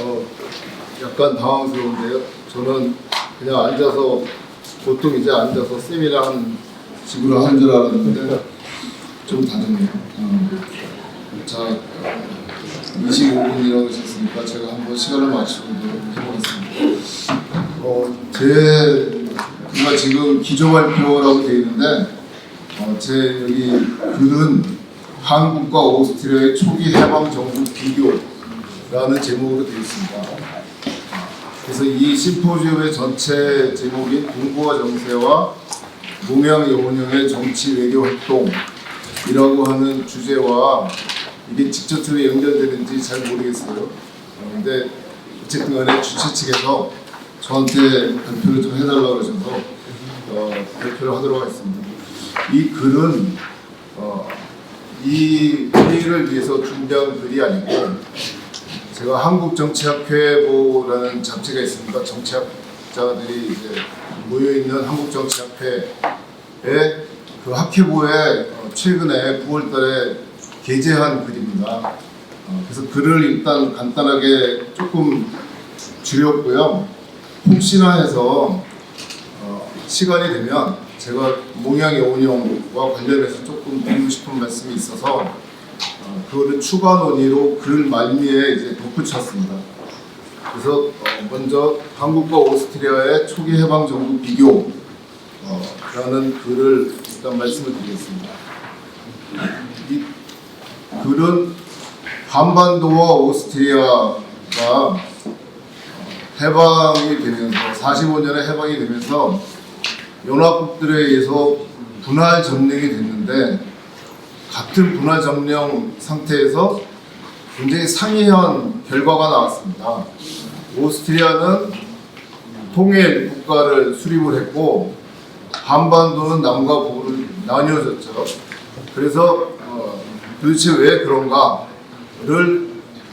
어, 약간 당황스러운데요. 저는 그냥 앉아서 보통 이제 앉아서 세미나 식으로 한줄 알았는데 좀 다르네요. 어. 자, 25분이라고 하셨으니까 제가 한번 시간을 맞추도록 해보겠습니다. 어, 제 제가 지금 기조 발표라고 되어 있는데 어, 제 여기 글은 한국과 오스트리아의 초기 해방 정부 비교 라는 제목으로 되어 있습니다. 그래서 이 심포지엄의 전체 제목인 동북아 정세와 동양 여운형의 정치 외교 활동이라고 하는 주제와 이게 직접적으로 연결되는지 잘 모르겠어요. 어, 근데 어쨌든 간에 주최 측에서 저한테 발표를 좀 해달라고 하셔서 어, 발표를 하도록 하겠습니다. 이 글은 어, 이 회의를 위해서 준비한 글이 아니고 제가 한국정치학회보라는 잡지가 있습니다. 정치학자들이 이제 모여 있는 한국정치학회에 그 학회보에 어, 최근에 9월달에 게재한 글입니다. 어, 그래서 글을 일단 간단하게 조금 줄였고요. 혹시나 해서 어, 시간이 되면 제가 몽양 여운형과 관련해서 조금 드리고 싶은 말씀이 있어서 어, 그거를 추가 논의로 글 말미에 이제 덧붙였습니다. 그래서 어, 먼저 한국과 오스트리아의 초기 해방 정부 비교 어, 라는 글을 일단 말씀을 드리겠습니다. 이 글은 한반도와 오스트리아가 어, 해방이 되면서 45년에 해방이 되면서 연합국들에 의해서 분할 점령이 됐는데 같은 분할 점령 상태에서 굉장히 상이한 결과가 나왔습니다. 오스트리아는 통일 국가를 수립을 했고 한반도는 남과 북으로 나뉘어졌죠. 그래서 어, 도대체 왜 그런가를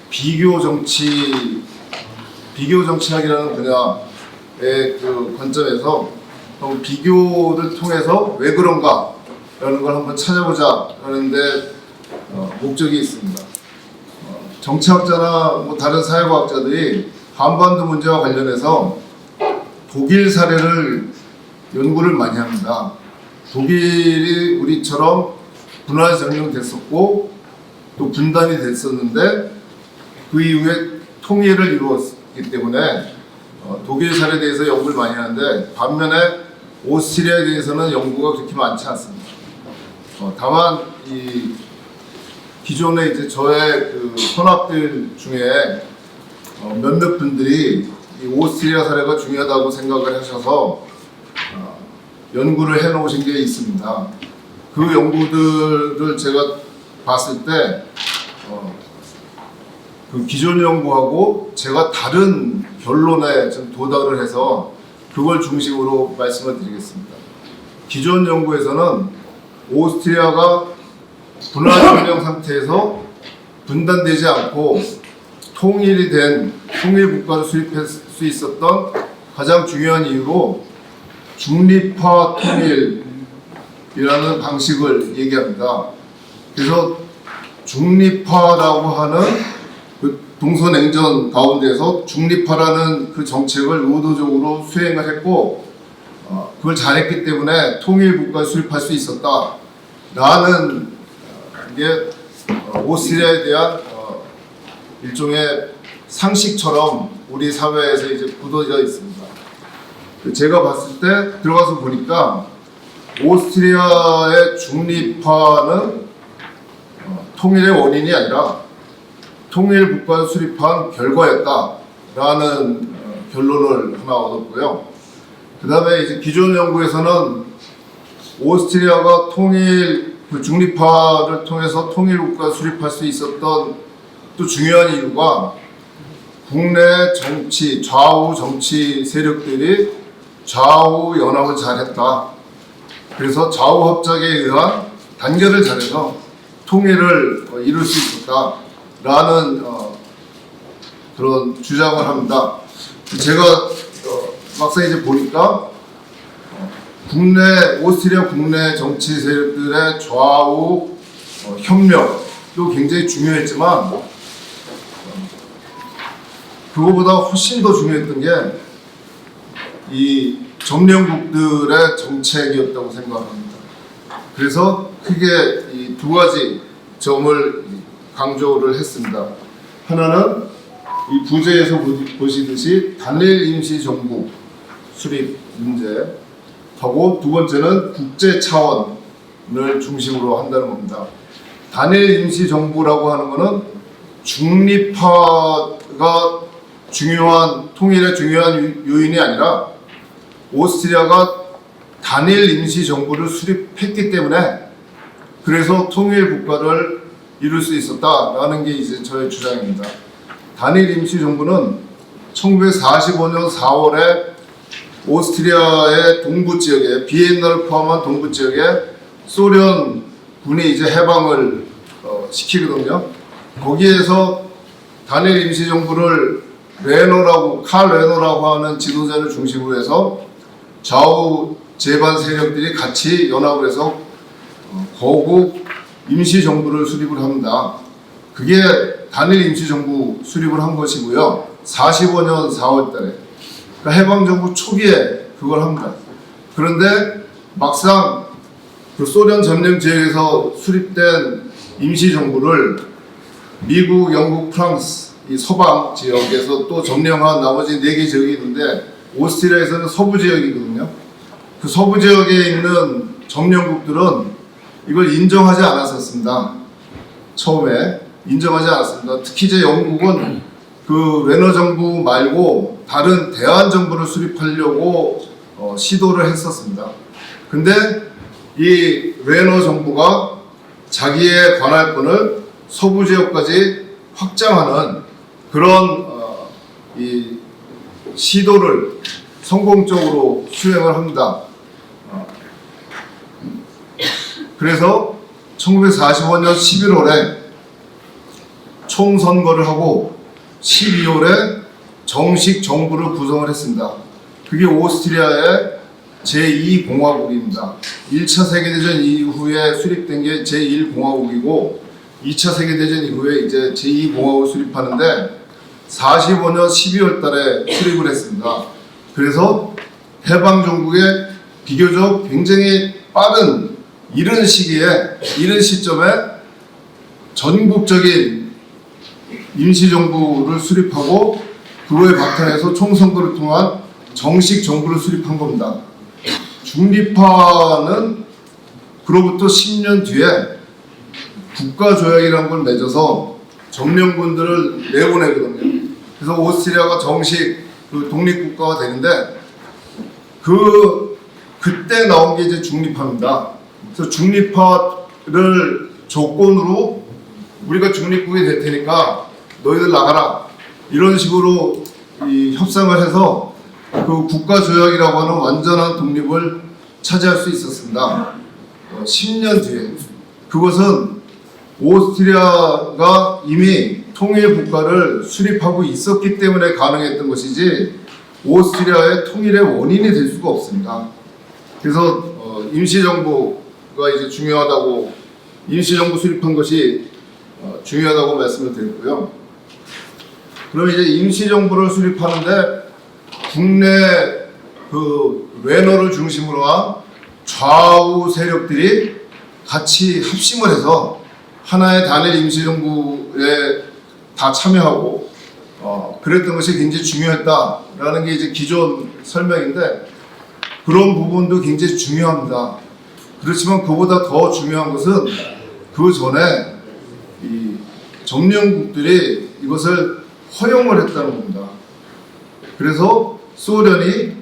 비교 정치 비교 정치학이라는 분야의 그 관점에서 한번 비교를 통해서 왜 그런가 라는 걸 한번 찾아보자 하는데 어, 목적이 있습니다. 어, 정치학자나 뭐 다른 사회과학자들이 한반도 문제와 관련해서 독일 사례를 연구를 많이 합니다. 독일이 우리처럼 분할 점령됐었고 또 분단이 됐었는데 그 이후에 통일을 이루었기 때문에 어, 독일 사례에 대해서 연구를 많이 하는데 반면에 오스트리아에 대해서는 연구가 그렇게 많지 않습니다. 어, 다만 이 기존에 이제 저의 그 선학들 중에 어, 몇몇 분들이 이 오스트리아 사례가 중요하다고 생각을 하셔서 어, 연구를 해 놓으신 게 있습니다. 그 연구들을 제가 봤을 때 어, 그 기존 연구하고 제가 다른 결론에 좀 도달을 해서 그걸 중심으로 말씀을 드리겠습니다. 기존 연구에서는 오스트리아가 분할점령 상태에서 분단되지 않고 통일이 된 통일 국가를 수립할 수 있었던 가장 중요한 이유로 중립화 통일이라는 방식을 얘기합니다. 그래서 중립화라고 하는 그 동서냉전 가운데서 중립화라는 그 정책을 의도적으로 수행을 했고 어, 그걸 잘했기 때문에 통일 국가를 수립할 수 있었다 라는 어, 게 어, 오스트리아에 대한 어, 일종의 상식처럼 우리 사회에서 이제 굳어져 있습니다. 그 제가 봤을 때 들어가서 보니까 오스트리아의 중립화는 어, 통일의 원인이 아니라 통일 국가를 수립한 결과였다라는 어, 결론을 하나 얻었고요. 그 다음에 이제 기존 연구에서는 오스트리아가 통일 그 중립화를 통해서 통일 국가 수립할 수 있었던 또 중요한 이유가 국내 정치 좌우 정치 세력들이 좌우 연합을 잘했다. 그래서 좌우 합작에 의한 단결을 잘해서 통일을 어, 이룰 수 있었다라는 어, 그런 주장을 합니다. 제가 어, 막상 이제 보니까 어, 국내 오스트리아 국내 정치 세력들의 좌우 어, 협력도 굉장히 중요했지만 어, 그거보다 훨씬 더 중요했던 게 이 점령국들의 정책이었다고 생각합니다. 그래서 크게 이 두 가지 점을 강조를 했습니다. 하나는 이 부제에서 보- 보시듯이 단일 임시 정부 수립 문제 하고 두 번째는 국제 차원을 중심으로 한다는 겁니다. 단일 임시 정부라고 하는 것은 중립화가 중요한 통일의 중요한 유- 요인이 아니라 오스트리아가 단일 임시 정부를 수립했기 때문에 그래서 통일 국가를 이룰 수 있었다라는 게 이제 저의 주장입니다. 단일 임시 정부는 1945년 4월에 오스트리아의 동부 지역에 비엔나를 포함한 동부 지역에 소련 군이 이제 해방을 어, 시키거든요. 거기에서 단일 임시 정부를 레노라고 칼 레노라고 하는 지도자를 중심으로 해서 좌우 재반 세력들이 같이 연합을 해서 어, 거국 임시 정부를 수립을 합니다. 그게 단일 임시 정부 수립을 한 것이고요. 45년 4월 달에 그러니까 해방 정부 초기에 그걸 합니다. 그런데 막상 그 소련 점령 지역에서 수립된 임시 정부를 미국, 영국, 프랑스 이 서방 지역에서 또 점령한 나머지 네 개 지역이 있는데 오스트리아에서는 서부 지역이거든요. 그 서부 지역에 있는 점령국들은 이걸 인정하지 않았었습니다. 처음에 인정하지 않았습니다. 특히 이제 영국은 그 레너 정부 말고 다른 대한 정부를 수립하려고 어, 시도를 했었습니다. 근데 이 레너 정부가 자기의 관할권을 서부 지역까지 확장하는 그런 어, 이 시도를 성공적으로 수행을 합니다. 어, 그래서 1945년 11월에 총선거를 하고 12월에 정식 정부를 구성을 했습니다. 그게 오스트리아의 제2공화국입니다. 1차 세계대전 이후에 수립된 게 제1공화국이고 2차 세계대전 이후에 이제 제2공화국을 수립하는데 45년 12월 달에 수립을 했습니다. 그래서 해방 정국의 비교적 굉장히 빠른 이른 시기에 이른 시점에 전국적인 임시정부를 수립하고 그거에 바탕에서 총선거를 통한 정식 정부를 수립한 겁니다. 중립화는 그로부터 10년 뒤에 국가조약이라는 걸 맺어서 점령군들을 내보내거든요. 그래서 오스트리아가 정식 그 독립국가가 되는데 그 그때 나온 게 이제 중립화입니다. 그래서 중립화를 조건으로 우리가 중립국이 될 테니까 너희들 나가라 이런 식으로 이 협상을 해서 그 국가 조약이라고 하는 완전한 독립을 차지할 수 있었습니다. 어, 10년 뒤에 그것은 오스트리아가 이미 통일 국가를 수립하고 있었기 때문에 가능했던 것이지 오스트리아의 통일의 원인이 될 수가 없습니다. 그래서 어, 임시정부가 이제 중요하다고 임시정부 수립한 것이 어, 중요하다고 말씀을 드렸고요. 그럼 이제 임시정부를 수립하는데 국내 그 레너를 중심으로 한 좌우 세력들이 같이 합심을 해서 하나의 단일 임시정부에 다 참여하고 어, 그랬던 것이 굉장히 중요했다라는 게 이제 기존 설명인데 그런 부분도 굉장히 중요합니다. 그렇지만 그보다 더 중요한 것은 그 전에 이 점령국들이 이것을 허용을 했다는 겁니다. 그래서 소련이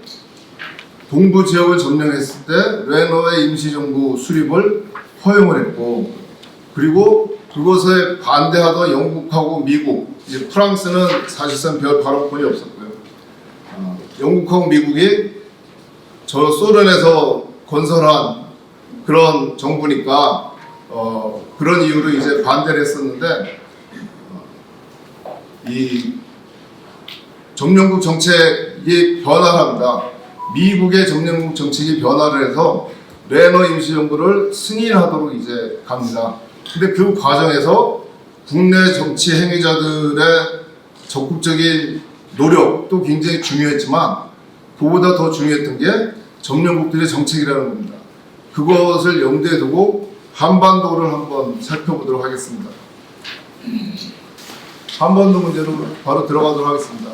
동부 지역을 점령했을 때 레노의 임시정부 수립을 허용을 했고 그리고 그것에 반대하던 영국하고 미국, 이제 프랑스는 사실상 별 발언권이 없었고요. 어, 영국하고 미국이 저 소련에서 건설한 그런 정부니까 어, 그런 이유로 이제 반대를 했었는데 어, 이 점령국 정책이 변화를 합니다. 미국의 점령국 정책이 변화를 해서 레너 임시정부를 승인하도록 이제 갑니다. 근데 그 과정에서 국내 정치 행위자들의 적극적인 노력도 굉장히 중요했지만 그보다 더 중요했던 게 점령국들의 정책이라는 겁니다. 그것을 염두에 두고 한반도를 한번 살펴보도록 하겠습니다. 한반도 문제로 바로 들어가도록 하겠습니다.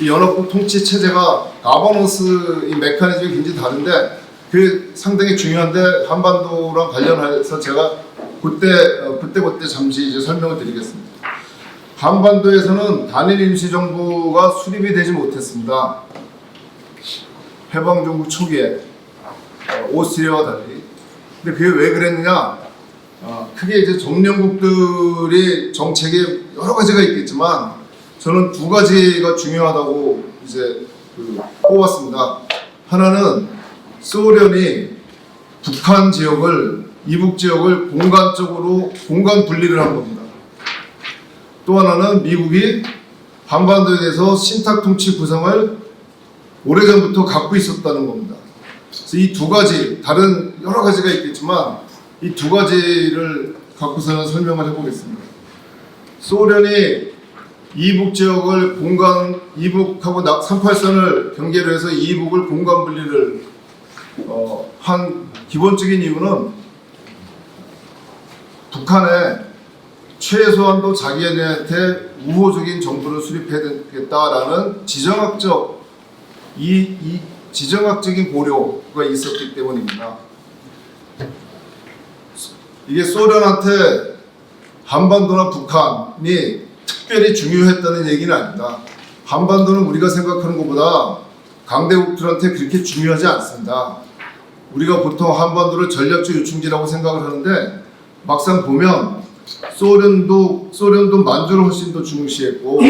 이 연합국 통치 체제가 가버넌스 이 메커니즘이 굉장히 다른데 그 상당히 중요한데 한반도랑 관련해서 제가 그때 어, 그때 그때 잠시 이제 설명을 드리겠습니다. 한반도에서는 단일 임시정부가 수립이 되지 못했습니다. 해방정부 초기에 어, 오스트리아와 달리. 근데 그게 왜 그랬느냐? 어, 크게 이제 점령국들이 정책에 여러 가지가 있겠지만 저는 두 가지가 중요하다고 이제 그 꼽았습니다. 하나는 소련이 북한 지역을 이북 지역을 공간적으로 공간 분리를 한 겁니다. 또 하나는 미국이 한반도에 대해서 신탁 통치 구상을 오래전부터 갖고 있었다는 겁니다. 그래서 이 두 가지 다른 여러 가지가 있겠지만 이 두 가지를 갖고서는 설명을 해보겠습니다. 소련이 이북 지역을 공간 이북하고 38선을 경계로 해서 이북을 공간 분리를 어, 한 기본적인 이유는 북한에 최소한도 자기네한테 우호적인 정부를 수립해야겠다라는 지정학적 이, 이 지정학적인 고려가 있었기 때문입니다. 이게 소련한테 한반도나 북한이 특별히 중요했다는 얘기는 아닙니다. 한반도는 우리가 생각하는 것보다 강대국들한테 그렇게 중요하지 않습니다. 우리가 보통 한반도를 전략적 요충지라고 생각을 하는데 막상 보면 소련도 소련도 만주를 훨씬 더 중시했고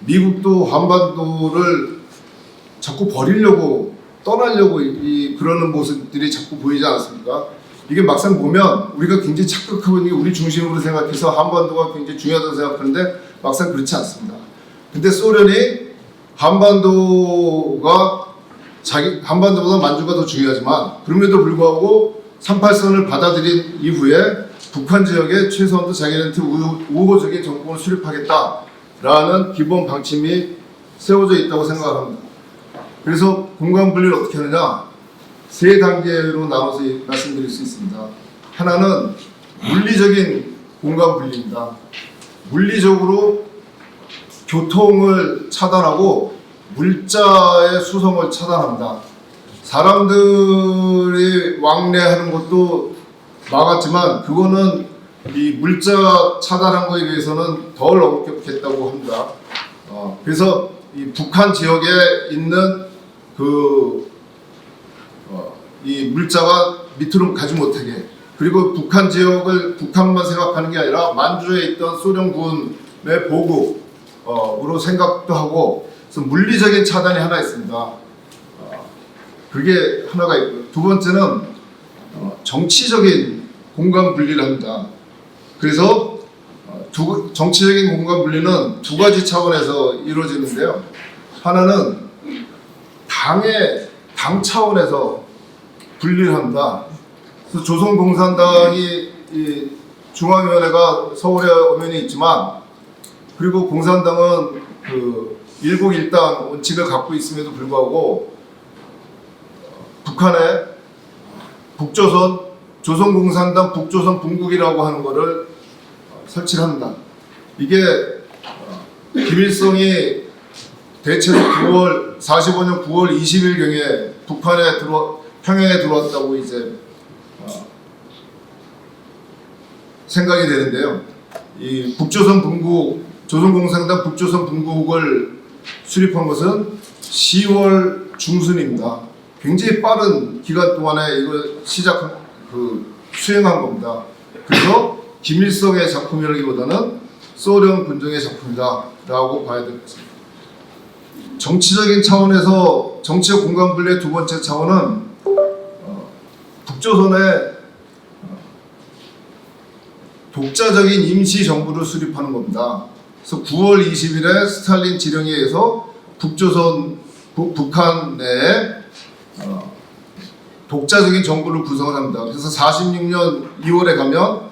미국도 한반도를 자꾸 버리려고 떠나려고 이, 이 그러는 모습들이 자꾸 보이지 않습니까? 이게 막상 보면 우리가 굉장히 착각하고 있는 게 우리 중심으로 생각해서 한반도가 굉장히 중요하다고 생각하는데 막상 그렇지 않습니다. 근데 소련이 한반도가 자기 한반도보다 만주가 더 중요하지만 그럼에도 불구하고 38선을 받아들인 이후에 북한 지역에 최소한도 자기네한테 우- 우호적인 정권을 수립하겠다라는 기본 방침이 세워져 있다고 생각합니다. 그래서 공간 분리를 어떻게 하느냐 세 단계로 나눠서 말씀드릴 수 있습니다. 하나는 물리적인 공간 분리입니다. 물리적으로 교통을 차단하고 물자의 수송을 차단합니다. 사람들이 왕래하는 것도 막았지만 그거는 이 물자 차단한 거에 비해서는 덜 엄격했다고 합니다. 어, 그래서 이 북한 지역에 있는 그 어, 이 물자가 밑으로 가지 못하게 그리고 북한 지역을 북한만 생각하는 게 아니라 만주에 있던 소련군의 보급으로 생각도 하고 그래서 물리적인 차단이 하나 있습니다. 어, 그게 하나가 있고요. 두 번째는 어, 정치적인 공간 분리를 합니다. 그래서 어, 두, 정치적인 공간 분리는 두 가지 차원에서 이루어지는데요. 하나는 당의 당 차원에서 분리를 한다. 그래서 조선공산당이 이 중앙위원회가 서울에 엄연히 있지만 그리고 공산당은 그 일국일당 원칙을 갖고 있음에도 불구하고 북한에 북조선 조선공산당 북조선 분국이라고 하는 설치를 합니다. 이게 어, 김일성이 대체로 9월 45년 9월 20일 경에 북한에 들어 평양에 들어왔다고 이제 어, 생각이 되는데요. 이 북조선 분국 조선공산당 북조선 분국을 수립한 것은 10월 중순입니다. 굉장히 빠른 기간 동안에 이걸 시작 그 수행한 겁니다. 그래서 김일성의 작품이라기보다는 소련 군정의 작품이다라고 봐야 되겠습니다. 정치적인 차원에서 정치적 공간 분리의 두 번째 차원은 어, 북조선의 어, 독자적인 임시 정부를 수립하는 겁니다. 그래서 9월 20일에 스탈린 지령에 의해서 북조선 북, 북한 내에 어, 독자적인 정부를 구성을 합니다. 그래서 46년 2월에 가면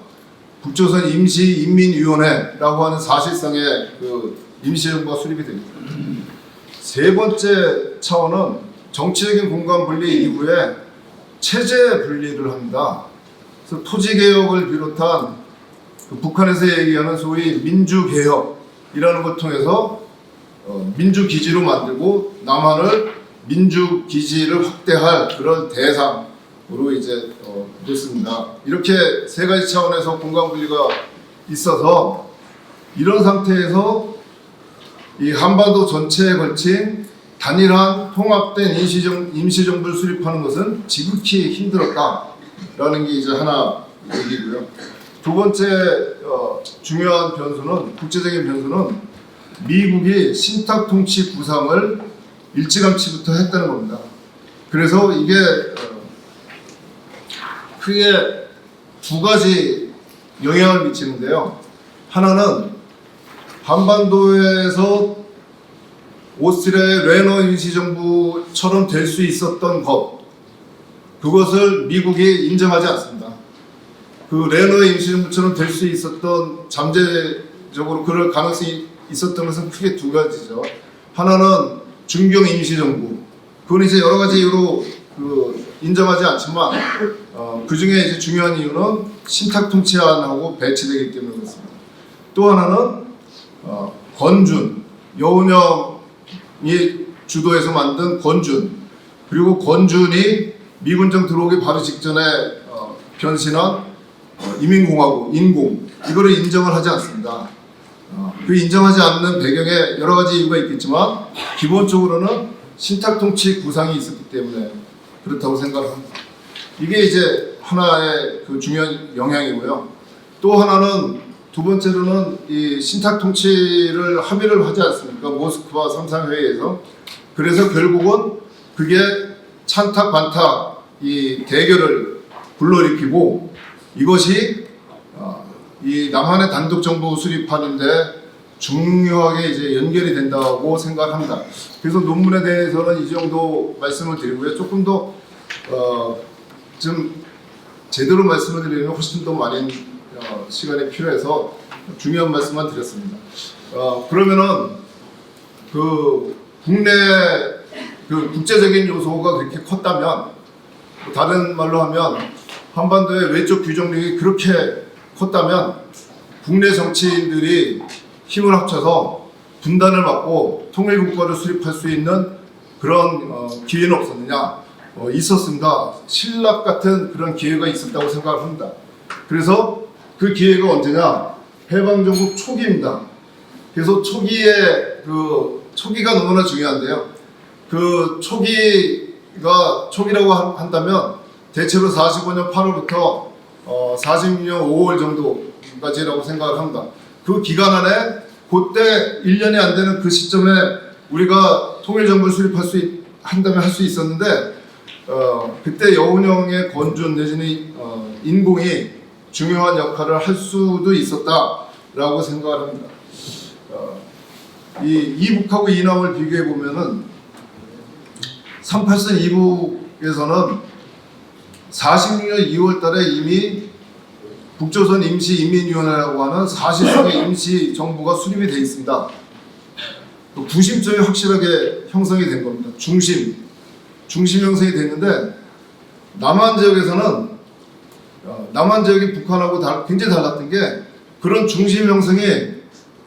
북조선 임시인민위원회라고 하는 사실상의 그 임시정부가 수립이 됩니다. 세 번째 차원은 정치적인 공간 분리 이후에 체제 분리를 합니다. 그래서 토지 개혁을 비롯한 그 북한에서 얘기하는 소위 민주 개혁이라는 걸 통해서 어, 민주 기지로 만들고 남한을 민주 기지를 확대할 그런 대상으로 이제 어, 됐습니다. 이렇게 세 가지 차원에서 공간 분리가 있어서 이런 상태에서 이 한반도 전체에 걸친 단일한 통합된 임시정, 임시정부를 수립하는 것은 지극히 힘들었다라는 게 이제 하나 얘기고요. 두 번째 어, 중요한 변수는 국제적인 변수는 미국이 신탁 통치 구상을 일찌감치부터 했다는 겁니다. 그래서 이게 어, 크게 두 가지 영향을 미치는데요. 하나는 한반도에서 오스트리아의 레너 임시정부처럼 될 수 있었던 것, 그것을 미국이 인정하지 않습니다. 그 레너 임시정부처럼 될 수 있었던 잠재적으로 그럴 가능성이 있었던 것은 크게 두 가지죠. 하나는 중경 임시정부. 그건 이제 여러 가지 이유로 그 인정하지 않지만 어, 그 중에 이제 중요한 이유는 신탁 통치안하고 배치되기 때문에 그렇습니다. 또 하나는 어, 건준 여운형 이 주도해서 만든 건준 그리고 건준이 미군정 들어오기 바로 직전에 어, 변신한 어, 이민공화국 인공 이거를 인정을 하지 않습니다. 어, 그 인정하지 않는 배경에 여러 가지 이유가 있겠지만 기본적으로는 신탁 통치 구상이 있었기 때문에 그렇다고 생각합니다. 이게 이제 하나의 그 중요한 영향이고요. 또 하나는 두 번째로는 이 신탁 통치를 합의를 하지 않습니까? 모스크바 삼상회의에서. 그래서 결국은 그게 찬탁 반탁 이 대결을 불러일으키고 이것이 어, 이 남한의 단독 정부 수립하는데 중요하게 이제 연결이 된다고 생각합니다. 그래서 논문에 대해서는 이 정도 말씀을 드리고요. 조금 더 어, 좀 제대로 말씀을 드리면 훨씬 더 많은 어, 시간이 필요해서 중요한 말씀만 드렸습니다. 어, 그러면은 그 국내 그 국제적인 요소가 그렇게 컸다면 다른 말로 하면 한반도의 외적 규정력이 그렇게 컸다면 국내 정치인들이 힘을 합쳐서 분단을 막고 통일국가를 수립할 수 있는 그런 어, 기회는 없었느냐? 어, 있었습니다. 신락 같은 그런 기회가 있었다고 생각을 합니다. 그래서 그 기회가 언제냐? 해방정국 초기입니다. 그래서 초기에 그 초기가 너무나 중요한데요. 그 초기가 초기라고 한- 한다면 대체로 45년 8월부터 어, 46년 5월 정도까지라고 생각을 합니다. 그 기간 안에 그때 1년이 안 되는 그 시점에 우리가 통일정부를 수립할 수 있, 한다면 할 수 있었는데 어, 그때 여운형의 건준 내지는 어, 인공이 중요한 역할을 할 수도 있었다라고 생각을 합니다. 어, 이 이북하고 이남을 비교해 보면은 38선 이북에서는 46년 2월 달에 이미 북조선 임시인민위원회라고 하는 사실상의 임시 정부가 수립이 돼 있습니다. 그 구심점이 확실하게 형성이 된 겁니다. 중심, 중심 형성이 됐는데 남한 지역에서는 어, 남한 지역이 북한하고 다, 굉장히 달랐던 게 그런 중심 형성이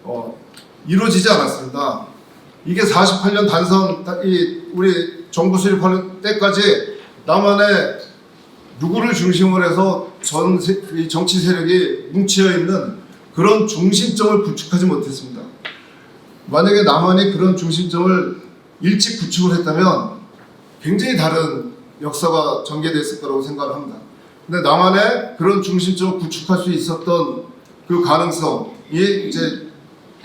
어, 이루어지지 않았습니다. 이게 48년 단선 이 우리 정부 수립하는 때까지 남한에 누구를 중심으로 해서 전 정치 세력이 뭉쳐 있는 그런 중심점을 구축하지 못했습니다. 만약에 남한이 그런 중심점을 일찍 구축을 했다면 굉장히 다른 역사가 전개됐을 거라고 생각을 합니다. 근데 남한에 그런 중심점을 구축할 수 있었던 그 가능성이 이제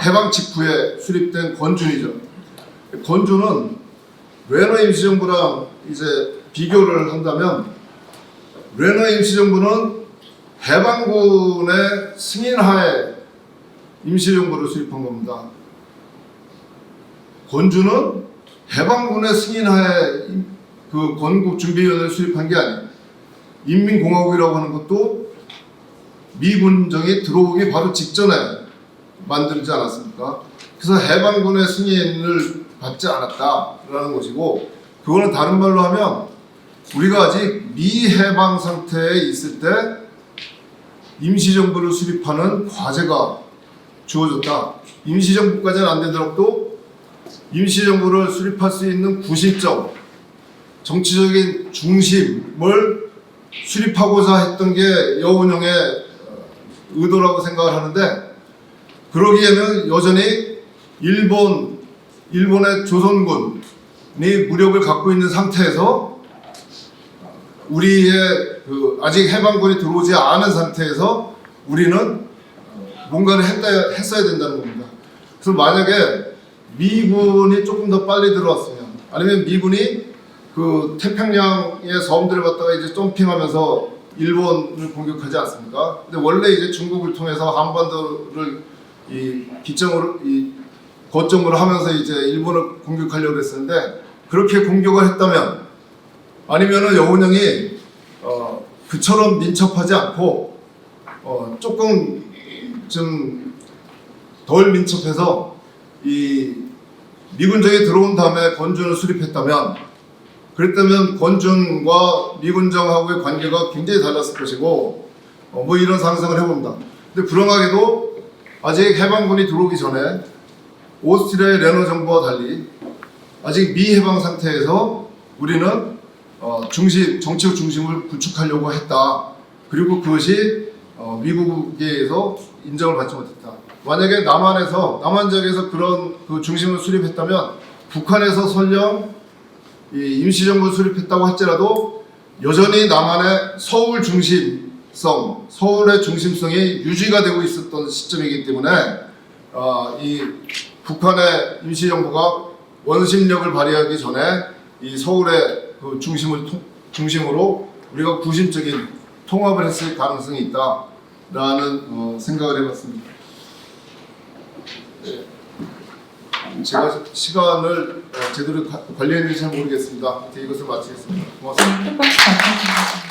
해방 직후에 수립된 건준이죠. 건준은 레너 임시정부랑 이제 비교를 한다면 레너 임시정부는 해방군의 승인하에 임시정부를 수립한 겁니다. 건주는 해방군의 승인하에 임- 그 건국준비위원회를 수립한 게 아니에요. 인민공화국이라고 하는 것도 미군정이 들어오기 바로 직전에 만들지 않았습니까? 그래서 해방군의 승인을 받지 않았다라는 것이고 그거는 다른 말로 하면 우리가 아직 미해방 상태에 있을 때 임시정부를 수립하는 과제가 주어졌다. 임시정부까지는 안 되더라도 임시정부를 수립할 수 있는 구실점, 정치적인 중심을 수립하고자 했던 게 여운형의 의도라고 생각을 하는데 그러기에는 여전히 일본 일본의 조선군이 무력을 갖고 있는 상태에서 우리의 그 아직 해방군이 들어오지 않은 상태에서 우리는 뭔가를 했다, 했어야 된다는 겁니다. 그래서 만약에 미군이 조금 더 빨리 들어왔으면 아니면 미군이 그 태평양의 섬들을 갖다가 이제 점핑하면서 일본을 공격하지 않습니까? 근데 원래 이제 중국을 통해서 한반도를 이 기점으로 이 거점으로 하면서 이제 일본을 공격하려고 했었는데 그렇게 공격을 했다면 아니면은 여운형이 어 그처럼 민첩하지 않고 어 조금 좀 덜 민첩해서 이 미군정이 들어온 다음에 건준을 수립했다면 그랬다면 건준과 미군정하고의 관계가 굉장히 달랐을 것이고 어, 뭐 이런 상상을 해봅니다. 근데 불행하게도 아직 해방군이 들어오기 전에 오스트리아의 레너 정부와 달리 아직 미해방 상태에서 우리는 어, 중심 정치적 중심을 구축하려고 했다. 그리고 그것이 어, 미국에 의해서 인정을 받지 못했다. 만약에 남한에서 남한 지역에서 그런 그 중심을 수립했다면 북한에서 설령 이 임시정부 수립했다고 할지라도 여전히 남한의 서울 중심성, 서울의 중심성이 유지가 되고 있었던 시점이기 때문에 어, 이 북한의 임시정부가 원심력을 발휘하기 전에 이 서울의 그 중심을 통- 중심으로 우리가 구심적인 통합을 했을 가능성이 있다라는 어, 생각을 해봤습니다. 네. 제가 시간을 어, 제대로 가- 관리했는지 잘 모르겠습니다. 이것을 마치겠습니다. 고맙습니다. 끝까지 감사합니다.